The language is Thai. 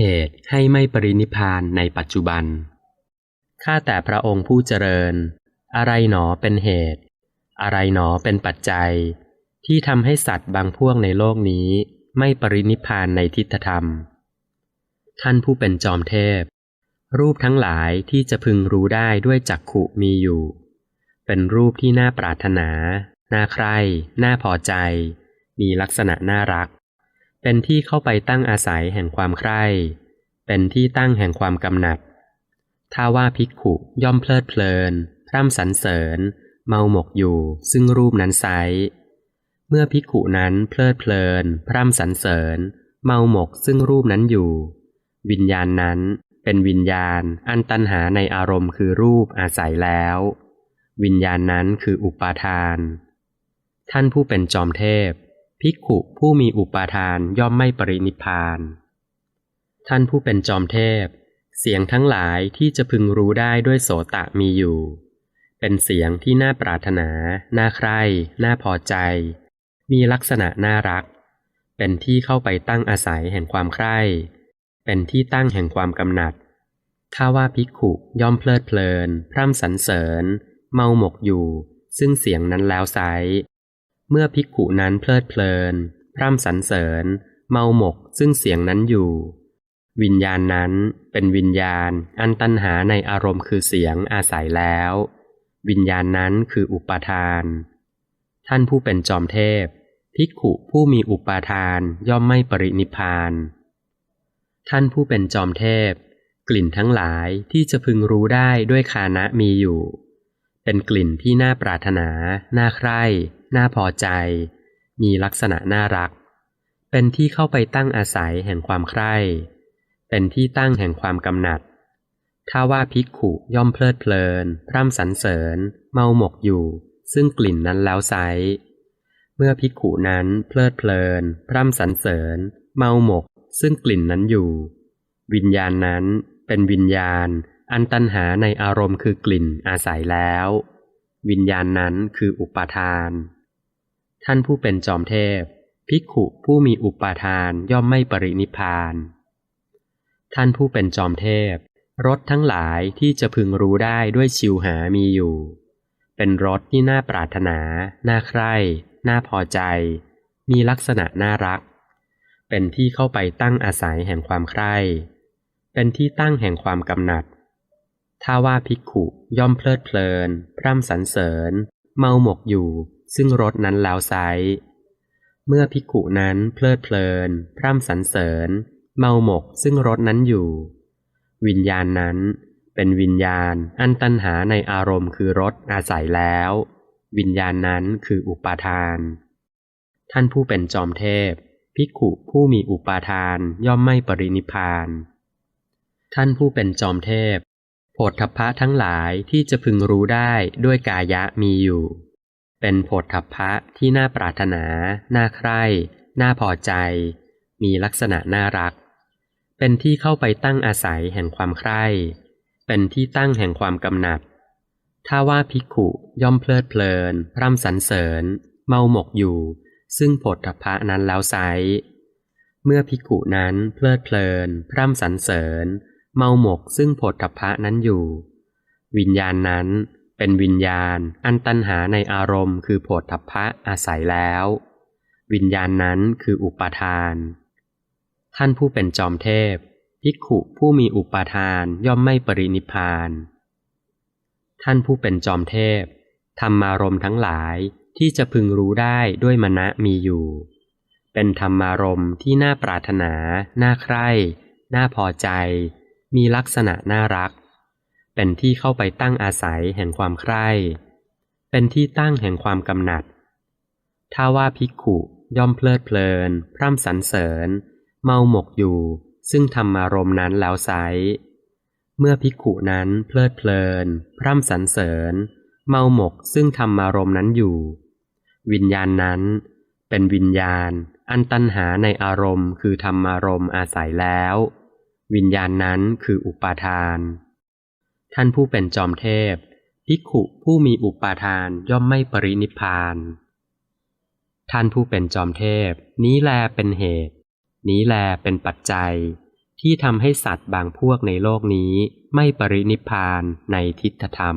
เหตุให้ไม่ปรินิพานในปัจจุบัน ข้าแต่พระองค์ผู้เจริญ อะไรหนอเป็นเหตุ อะไรหนอเป็นปัจจัย ที่ทำให้สัตว์บางพวกในโลกนี้ไม่ปรินิพพานในทิฏฐธรรม ท่านผู้เป็นจอมเทพ รูปทั้งหลายที่จะพึงรู้ได้ด้วยจักขุมีอยู่ เป็นรูปที่น่าปรารถนา น่าใคร่ น่าพอใจ มีลักษณะน่ารัก เป็นที่เข้าไปตั้งอาศัยแห่งความใคร่ เป็นที่ตั้งแห่งความกำหนัด ถ้าว่าภิกขุย่อมเพลิดเพลิน พร่ำสรรเสริญ เมาหมกอยู่ซึ่งรูปนั้นไซเมื่อภิกขุนั้นเพลิดเพลิน พร่ำสรรเสริญ เมาหมกซึ่งรูปนั้นอยู่ วิญญาณนั้นเป็นวิญญาณอันตันหาในอารมณ์คือรูปอาศัยแล้ว วิญญาณนั้นคืออุปาทาน ท่านผู้เป็นจอมเทพ ภิกขุผู้มีอุปาทานย่อมไม่ปรินิพาน ท่านผู้เป็นจอมเทพ เสียงทั้งหลายที่จะพึงรู้ได้ด้วยโสตะมีอยู่ เป็นเสียงที่น่าปรารถนา น่าใคร่ น่าพอใจ มีลักษณะน่ารัก เป็นที่เข้าไปตั้งอาศัยแห่งความใคร่ เป็นที่ตั้งแห่งความกำหนัด ถ้าว่าภิกขุย่อมเพลิดเพลิน พร่ำสรรเสริญ เมาหมกอยู่ ซึ่งเสียงนั้นแล้วไซ เมื่อภิกขุนั้นเพลิดเพลิน พร่ำสรรเสริญ เมาหมกซึ่งเสียงนั้นอยู่ วิญญาณนั้นเป็นวิญญาณ อันตันหาในอารมณ์คือเสียงอาศัยแล้ว วิญญาณนั้นคืออุปาทาน ท่านผู้เป็นจอมเทพ ภิกขุผู้มีอุปาทานย่อมไม่ปรินิพพาน ท่านผู้เป็นจอมเทพ กลิ่นทั้งหลายที่จะพึงรู้ได้ด้วยคานะมีอยู่ เป็นกลิ่นที่น่าปรารถนา น่าใคร่ น่าพอใจ มีลักษณะน่ารัก เป็นที่เข้าไปตั้งอาศัยแห่งความใคร่ เป็นที่ตั้งแห่งความกำหนัด ถ้าว่าภิกขุย่อมเพลิดเพลิน พร่ำสรรเสริญ เมาหมกอยู่ ซึ่งกลิ่นนั้นแล้วไซเมื่อภิกขุนั้นเพลิดเพลิน พร่ำสรรเสริญ เมาหมก ซึ่งกลิ่นนั้นอยู่ วิญญาณนั้นเป็นวิญญาณ อันตันหาในอารมณ์คือกลิ่นอาศัยแล้ว วิญญาณนั้นคืออุปาทาน ท่านผู้เป็นจอมเทพ ภิกขุผู้มีอุปาทานย่อมไม่ปรินิพพาน ท่านผู้เป็นจอมเทพรสทั้งหลายที่จะพึงรู้ได้ด้วยชิวหามีอยู่ เป็นรสที่น่าปรารถนา น่าใคร่ น่าพอใจ มีลักษณะน่ารัก เป็นที่เข้าไปตั้งอาศัยแห่งความใคร่ เป็นที่ตั้งแห่งความกำหนัด ถ้าว่าภิกขุย่อมเพลิดเพลิน พร่ำสรรเสริญ เมาหมกอยู่ ซึ่งรสนั้นแล้วไซเมื่อภิกขุนั้นเพลิดเพลิน พร่ำสรรเสริญ เมาหมกซึ่งรสนั้นอยู่ วิญญาณนั้นเป็นวิญญาณอันตันหาในอารมณ์คือรสอาศัยแล้ว วิญญาณนั้นคืออุปาทาน ท่านผู้เป็นจอมเทพ ภิกขุผู้มีอุปาทานย่อมไม่ปรินิพาน ท่านผู้เป็นจอมเทพ โผฏฐัพพะทั้งหลายที่จะพึงรู้ได้ด้วยกายะมีอยู่ เป็นโผฏฐัพพะที่น่าปรารถนา น่าใคร่ น่าพอใจ มีลักษณะน่ารัก เป็นที่เข้าไปตั้งอาศัยแห่งความใคร่ เป็นที่ตั้งแห่งความกำหนัด ถ้าว่าภิกขุย่อมเพลิดเพลินพร่ำสรรเสริญ เมาหมกอยู่ ซึ่งโผฏฐัพพะนั้นแล้วไซเมื่อภิกขุนั้นเพลิดเพลิน พร่ำสรรเสริญ เมาหมกซึ่งโผฏฐัพพะนั้นอยู่ วิญญาณนั้นเป็นวิญญาณอันตันหาในอารมณ์คือโผฏฐัพพะอาศัยแล้ว วิญญาณนั้นคืออุปาทาน ท่านผู้เป็นจอมเทพภิกขุผู้มีอุปาทานย่อมไม่ปรินิพพาน ท่านผู้เป็นจอมเทพธรรมารมณ์ทั้งหลายที่จะพึงรู้ได้ด้วยมณะมีอยู่ เป็นธรรมารมณ์ที่น่าปรารถนา น่าใคร่ น่าพอใจ มีลักษณะน่ารัก เป็นที่เข้าไปตั้งอาศัยแห่งความใคร่ เป็นที่ตั้งแห่งความกำหนัด ถ้าว่าภิกขุย่อมเพลิดเพลิน พร่ำสรรเสริญ เมาหมกอยู่ ซึ่งธรรมารมณ์นั้นแล้วไซเมื่อภิกขุนั้นเพลิดเพลิน พร่ำสรรเสริญ เมาหมกซึ่งธรรมารมณ์นั้นอยู่ วิญญาณนั้น เป็นวิญญาณ อันตันหาในอารมณ์คือธรรมารมณ์อาศัยแล้ว วิญญาณนั้นคืออุปาทาน ท่านผู้เป็นจอมเทพ ภิกขุผู้มีอุปาทานย่อมไม่ปรินิพานท่านผู้เป็นจอมเทพ นี้แลเป็นเหตุ นี้แลเป็นปัจจัย ที่ทำให้สัตว์บางพวกในโลกนี้ไม่ปรินิพานในทิฏฐธรรม